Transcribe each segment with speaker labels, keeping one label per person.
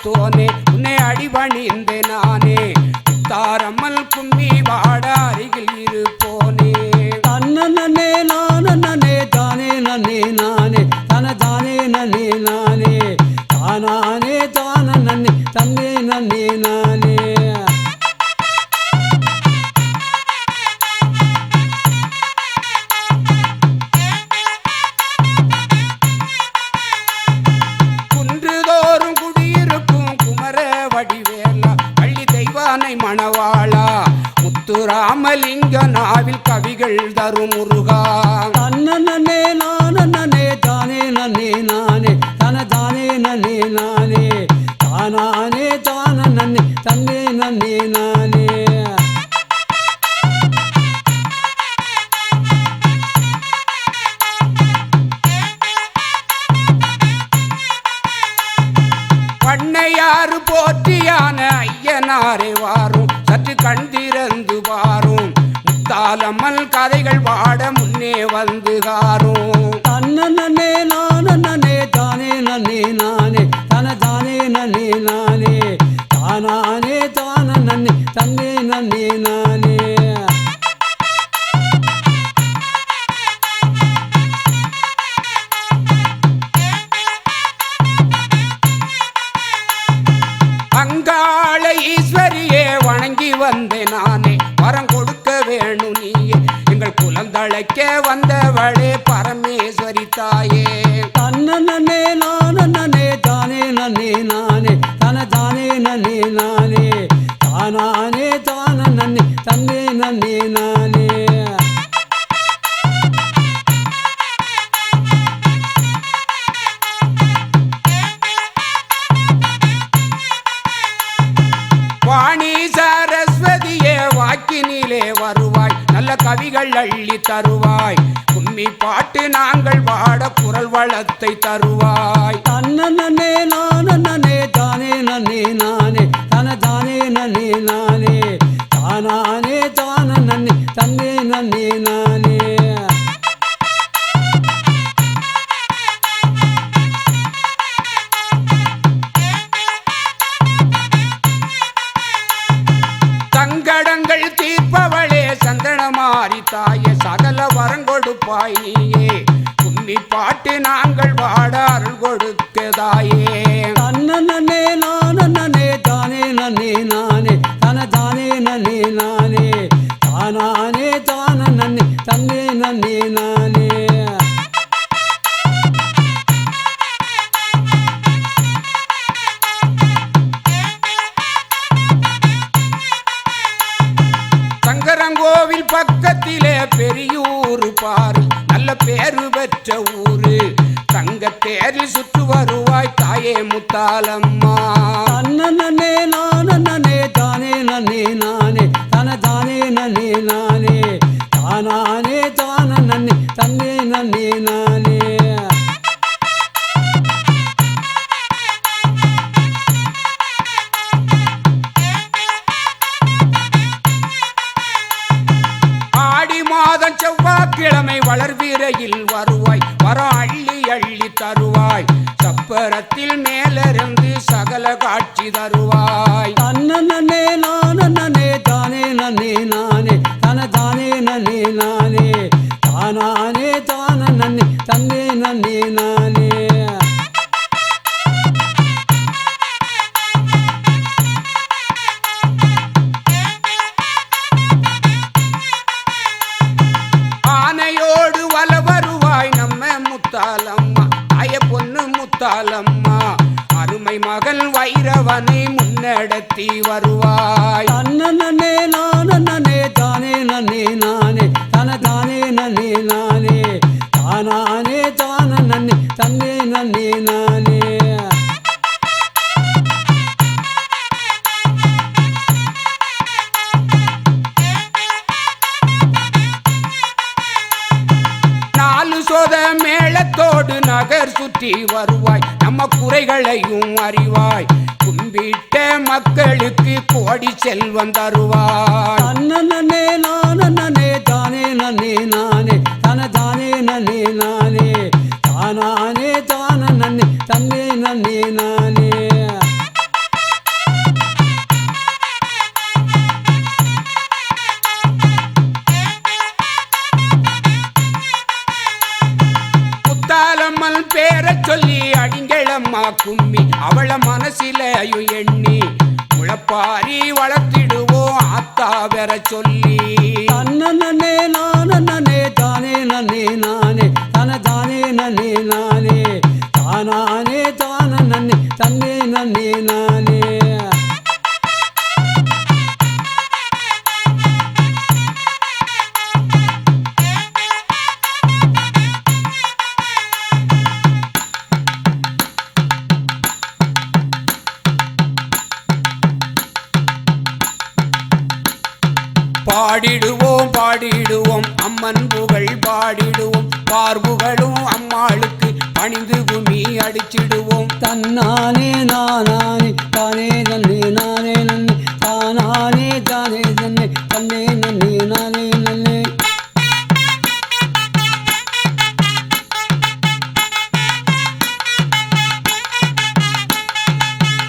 Speaker 1: esto. கவிக நாவில் கவிகள் தரும் முருகா.
Speaker 2: அண்ணனே நானே தானே நன்னே நானே தன தானே நன்னே நானே தானானே தான நன்னே தன்னே நன்னே நானே.
Speaker 1: பண்ணையாறு போற்றியான ஐயனாரை வாரும் சற்று கண் வாரும். காலமல் கதைகள் வாட முன்னே வந்து காரும்
Speaker 2: தன்னே நான்
Speaker 1: வந்தவளே அத்தோடு நகர் சுற்றி வருவாய். நம்ம குறைகளையும் அறிவாய். கும்பிட்ட மக்களுக்கு கோடி செல்வம் தருவாய்.
Speaker 2: அண்ணனே நான்
Speaker 1: அவன் சொல்லி அடிங்களம்மா கும்மி. அவள மனசிலையும் எண்ணி முளப்பாரி வளர்த்திடுவோம் ஆத்தா பெற சொல்லி.
Speaker 2: தன்னே நானே தானே நன்னே நானே. தன தானே நன்னே நானே. தானானே தான நன்னே. தன்னே நன்னே நானே.
Speaker 1: பாடிடுவோம் பாடிடுவோம். அம்மன் புகழ் பாடிடுவோம். பார்புகளும் அம்மாளுக்கு பணிந்து குமி அடிச்சிடுவோம்.
Speaker 2: தன்னானே நானானே தானே நன்னே நானே நன்னே. தானானே தானே நன்னே. தன்னே நன்னே நானே நன்னே.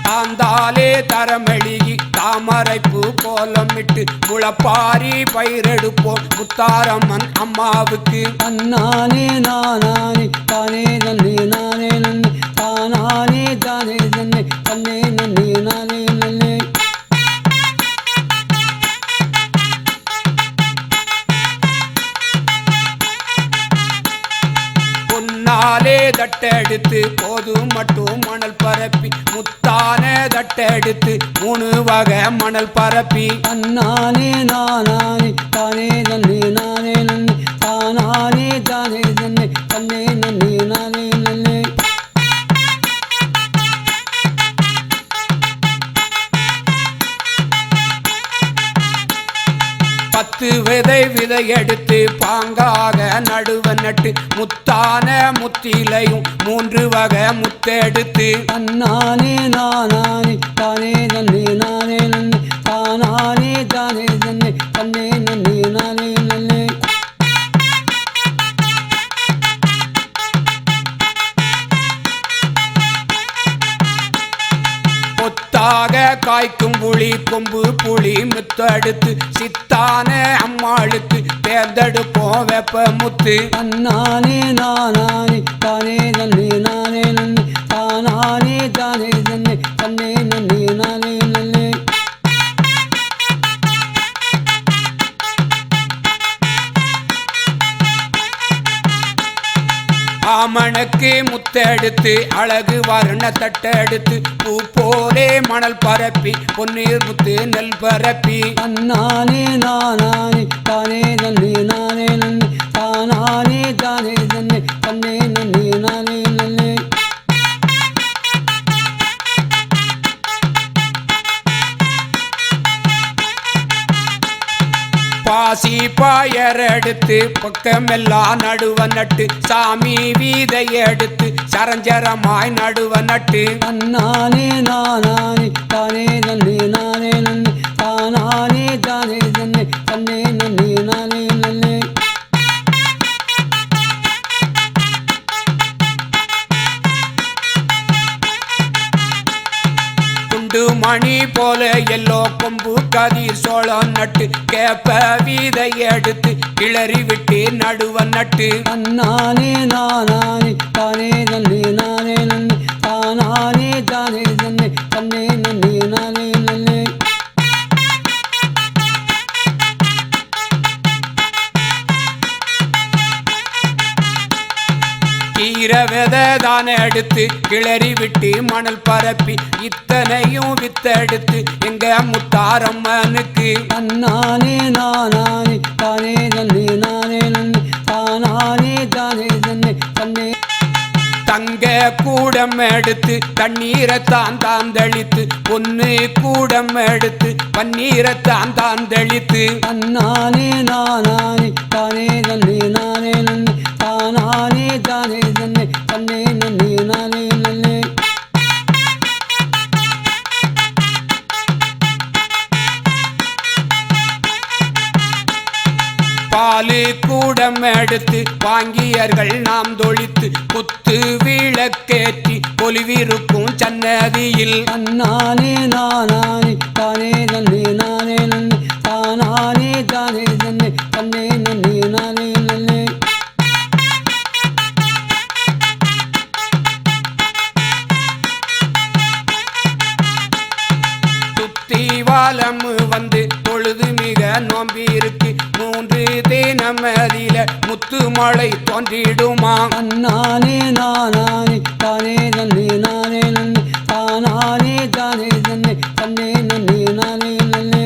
Speaker 1: தாந்தாலே தரமெழுகி தாமரைப்பூ கோலமிட்டு முளப்பாரி பயிரெடுப்போம். முத்தாரம்மன் அம்மாவுக்கு.
Speaker 2: அண்ணானே நானே தானே நன்னே நானே நன்னே தானானே தானே நன்னே தன்னே நன்னே நானே.
Speaker 1: தட்டெடுத்து போது மட்டும் மணல் பரப்பி முத்தான தட்டெடுத்து மூணு வகை மணல் பரப்பி.
Speaker 2: தன்னானே நானானே தானே நன்னே நானே நன்னே தானானே தானே நன்னே தன்னே நன்னே நானே நன்னே.
Speaker 1: பத்து விதை விதை எடுத்து பாங்காக நடுவ நட்டு முத்தான முத்திலையும் மூன்று வகை முத்தெடுத்து.
Speaker 2: தன்னானே நானானே தானே நன்னே நானே நன்னே. தானானே தானே நன்னே தன்னே நன்னே நானே.
Speaker 1: காய்க்கும் புளி கொம்பு புளி முத்தெடுத்து சித்தான அம்மாளுக்கு தேர்ந்தெடுப்போம் வெப்ப முத்து.
Speaker 2: தன்னானே நானே தானே நன்னே நானே நன்னே தானானே தானே
Speaker 1: ஆமணக்கு முத்தெடுத்து அழகு வர்ண தட்டெடுத்து பூ போலே மணல் பரப்பி பொன்னீர் முத்து நெல் பரப்பி.
Speaker 2: தன்னானே நானானே தானே நன்னே நானே நன்னே தானானே தானே நன்னே தன்னே
Speaker 1: சரஞ்சரடுத்து பக்கமெல்லாம் நடுவ நட்டு சாமி வீதை எடுத்து சரஞ்சரமாய் நடுவ நட்டு
Speaker 2: தன்னானே நானே தானே நன்னே
Speaker 1: குண்டு மணி போல எல்லோ கொம்பு கதிர் சோளம் நட்டு கேப்ப வீதை எடுத்து கிளறி விட்டு நடுவ நட்டு.
Speaker 2: தன்னானே நானானே தானே நன்னே நானே நன்னே தானானே தானே நன்னே தன்னே
Speaker 1: தானே எடுத்து கிளறி விட்டு மணல் பரப்பி இத்தனையும் வித்தெடுத்து எங்க முத்தாரம்மனுக்கு.
Speaker 2: தன்னானே நானானே தானே நன்னே நானே நன்னே தானானே தானே நன்னே தன்னே.
Speaker 1: தங்க கூடம் எடுத்து தண்ணீரை தான் தான் தெளித்து பொன்னு கூடம் எடுத்து பன்னீரை தான் தான் தெளித்து
Speaker 2: தன்னானே நானானே தானே நன்னே நானே
Speaker 1: கூடம் எடுத்து வாங்கியர்கள் நாம் தொழித்து கொத்து விளக்கேற்றி பொலிவிருக்கும் சன்னதியில்.
Speaker 2: அண்ணானே நானே தானே நன்னே நானே நன்னே. தானானே தானே நன்னே தன்னே நன்னே நானே நன்னே.
Speaker 1: துத்தி வாலம் வந்து பொழுது மிக நோம்பி தினம் அதில முத்து மழை தோன்றிடுமா?
Speaker 2: தன்னானே நானானே தானே நன்னே நானே நன்னே தானானே தானே தன்னே தன்னே நன்னே நானே நன்னே.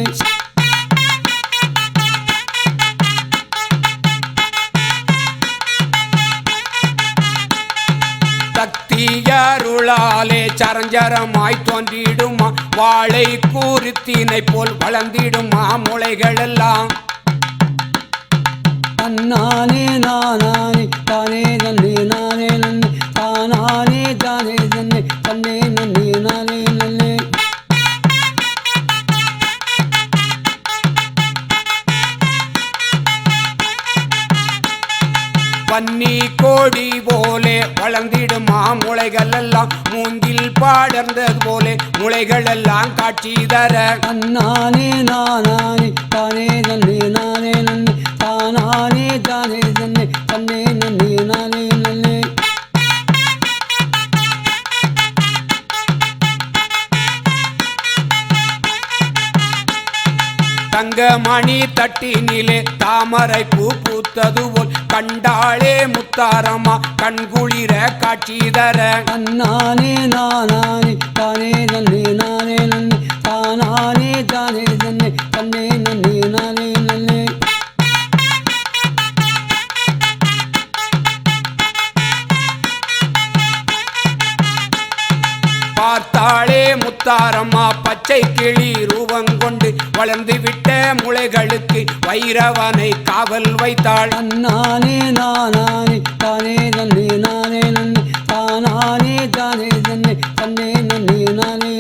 Speaker 1: சக்தியருளாலே சரஞ்சரமாய் தோன்றிடுமா? வாழை கூறுத்தினை போல் வளர்ந்திடுமா? முளைகள் எல்லாம்
Speaker 2: தன்னானே நானானே தானே நன்னே நானே நன்னே தானானே தானே தன்னே தன்னே நன்னே நானே நன்னே
Speaker 1: பன்னி கோடி போலே வளர்ந்திடுமா முளைகள் எல்லாம் மூங்கில் பாடர்ந்தது போலே முளைகள் எல்லாம் காட்சி தர.
Speaker 2: தன்னானே நானானே தானே நன்னே நானே நன்னே நானே தானே தன்னை தன்னே நன்னே நானே நன்னே.
Speaker 1: தங்க மணி தட்டினிலே தாமரை பூ பூத்தது போல் கண்டாளே முத்தாரமா கண்குளிர காட்சி தர.
Speaker 2: நானே நானே தானே நன்னே நானே நன்னே தானே தானே தன்னை தன்னே நன்னே நானே நன்னே.
Speaker 1: பார்த்தாளே பச்சை கிளி ரூபங்கொண்டு வளர்ந்து விட்ட முளைகளுக்கு வைரவனை காவல் வைத்தாள்.
Speaker 2: நானே நானே தானே நன்னே நானே நன்னே தானே தானே தன்னே தன்னே நன்னே நானே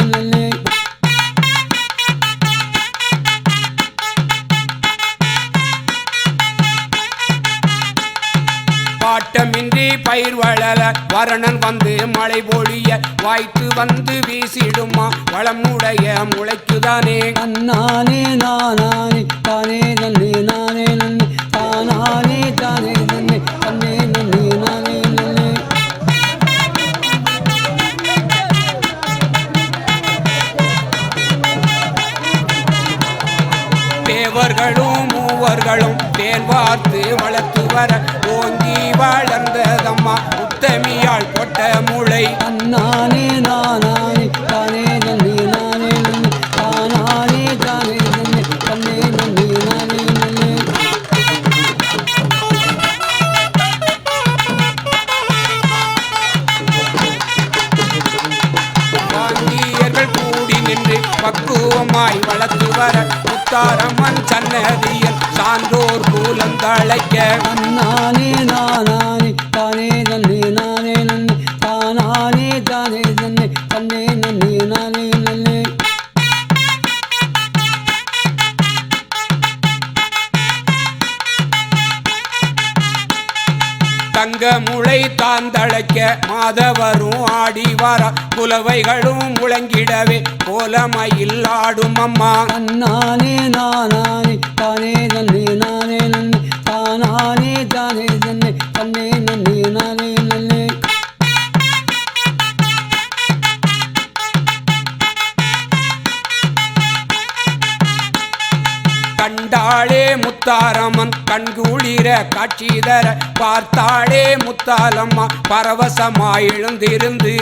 Speaker 1: வரணன் வந்து மழை பொழிய வாய்த்து வந்து வீசிடுமா? வளமுடைய முளைக்குதானே?
Speaker 2: தன்னானே நானானே தானே நன்னே நானே நன்னே. தானானே தானே தன்னே தன்னே நன்னே நானே நன்னே.
Speaker 1: தேவர்களும் மூவர்களும் தேன் வார்த்து வளர்த்து வர ஓங்கி வளர்ந்ததம்மா. உத்தமியாள் கொட்ட முளை.
Speaker 2: தன்னானே நானானே தானே நன்னே நானே நன்னே தானானே தானே தன்னே தன்னே நன்னே நானே நன்னே
Speaker 1: காந்தியர்கள் கூடி நின்று பக்குவமாய் வளர்த்து வர முத்தாரம்மன் சன்னதியில் சான்றோர் கூலந்தழைக்க
Speaker 2: நானே நானே தானே நன்னே நானே நன்னே
Speaker 1: தானே தானே தாந்தழைக்க மாதவரும் ஆடி வர குலவைகளும் முழங்கிடவே கோலமயில் ஆடும் அம்மா
Speaker 2: நானே நானே தானே நன்னே நானே நன்னே தானானே தானே தன்னே தன்னே நன்னே நானே நன்னே.
Speaker 1: கண்டாளே முத்தாரம்மன் கண்குளிர காட்சி தர பார்த்தாளே முத்தாலம்மா பரவசமாய் எழுந்திருந்து.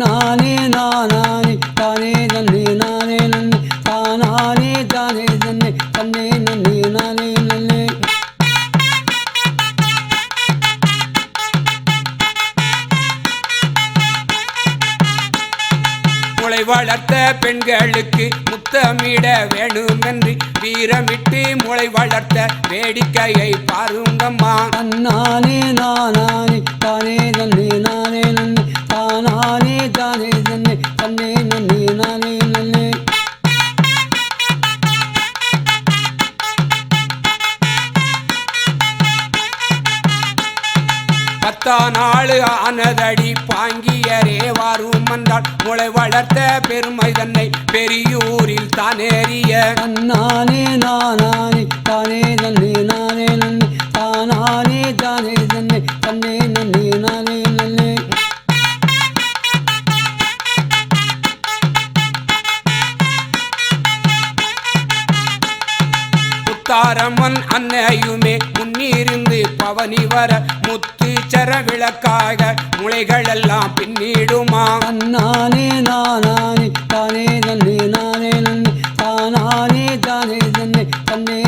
Speaker 2: நானே நானே தானே நன்னே நானே நன்னே தானானே தானே தன்னே தன்னே
Speaker 1: வளர்த்த பெண்களுக்கு முத்தமிட வேணுமென்று வீரமிட்டு முளை வளர்த்த வேடிக்கையை பாருங்கம்மா.
Speaker 2: தன்னானே நானானே தானே நன்னே நானே நன்னே. தானானே தானே தன்னே தன்னே நன்னே நானே நன்னே.
Speaker 1: பத்தா நாள் ஆனதடி பாங்கியரே வாரும் என்றால் முளை வளர்த்த பெருமை தன்னை பெரியூரில் தானேறிய.
Speaker 2: நானே நானே தானே நன்னே நானே நன்னே தானே தானே தன்னை தன்னே நன்னே நானே நன்னே.
Speaker 1: முத்தாரம்மன் அன்னையுமே முன்னிருந்து பவனி வர முத்து சர விளக்காக முளைகளெல்லாம் பின்னிடுமா?
Speaker 2: நானே நானே தானே நன்னே நானே நன்னே தானே தானே தன்னே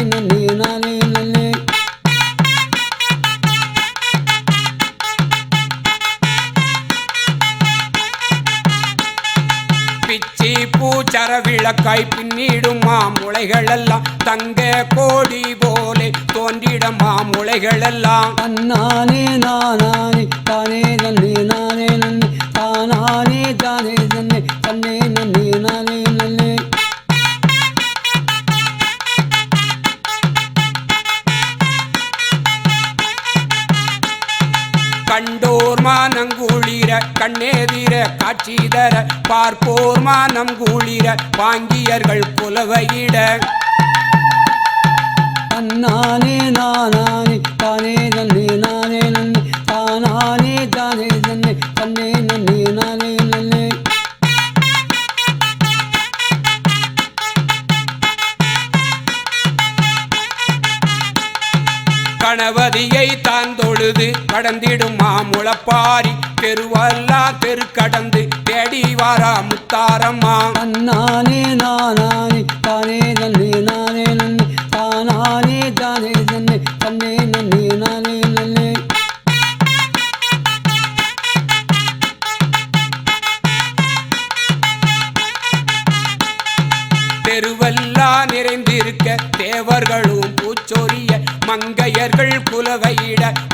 Speaker 1: பூச்சர விளக்காய் பின்னிடும் மாமுளைகளெல்லாம் தங்க கோடி போலே தோன்றிடமா மாமுளைகளெல்லாம்
Speaker 2: தன்னானே நானே தானே நன்னே நானே நன்னே தானானே தானே தன்னே தன்னே நன்னே நானே
Speaker 1: குளிர கண்ணேதிர காட்சி தர பார்ப்போர் மானம் குளிர பாங்கியர்கள் புலவையிட
Speaker 2: தன்னானே நானானே தானே நன்னே
Speaker 1: கடந்திடுமா முளப்பாரி? தெருவல்லா தெரு கடந்து தேடி வாரா முத்தாரம்மா.
Speaker 2: தன்னானே நானானே தானே நன்னே நானே நன்னே. தானானே தானே தன்னே தன்னே நன்னே நானே நன்னே.
Speaker 1: தெருவல்லா நிறைந்திருக்க தேவர்களும் பூச்சொரிய மங்கையர்கள் குலவையிட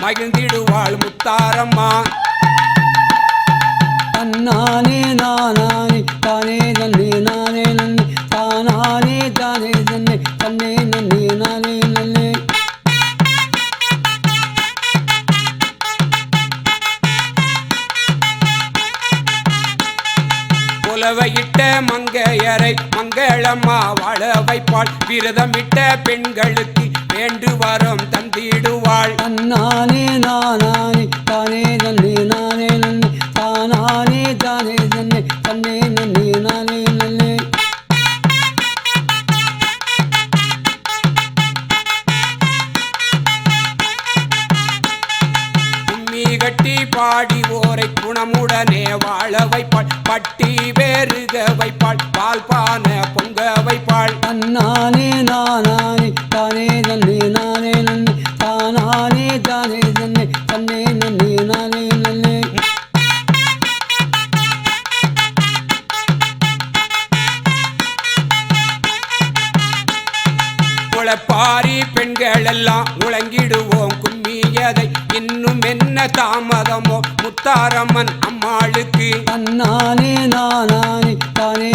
Speaker 1: மகிழ்ந்திடுவாள் முத்தாரம்மா.
Speaker 2: தன்னானே நானானே தானே நன்னே நானே நன்னே. தானானே தானே தன்னே தன்னே நன்னே நானே நன்னே.
Speaker 1: புலவையிட்ட மங்கையரை மங்களம்மா வாழ வைப்பாள். விரதமிட்ட பெண்களுக்கு வேண்டு வரம் தந்திடுவாள்.
Speaker 2: தன்னானே நானானே தானே நன்னே நானே நன்னே தானானே தானே தன்னே தன்னே நன்னே நானே நன்னே.
Speaker 1: கட்டி பாடி ஓரை குணமுடனே வாழ வைப்பாள். பட்டி வேறுக வைப்பாள். பால் பான பொங்க வைப்பாள்.
Speaker 2: தன்னானே நானானே
Speaker 1: பெண்கள் எல்லாம் உழங்கிடுவோம் கும்மியதை இன்னும் என்ன தாமதமோ? முத்தாரம்மன் அம்மாளுக்கு.
Speaker 2: தன்னானே நானானே தானே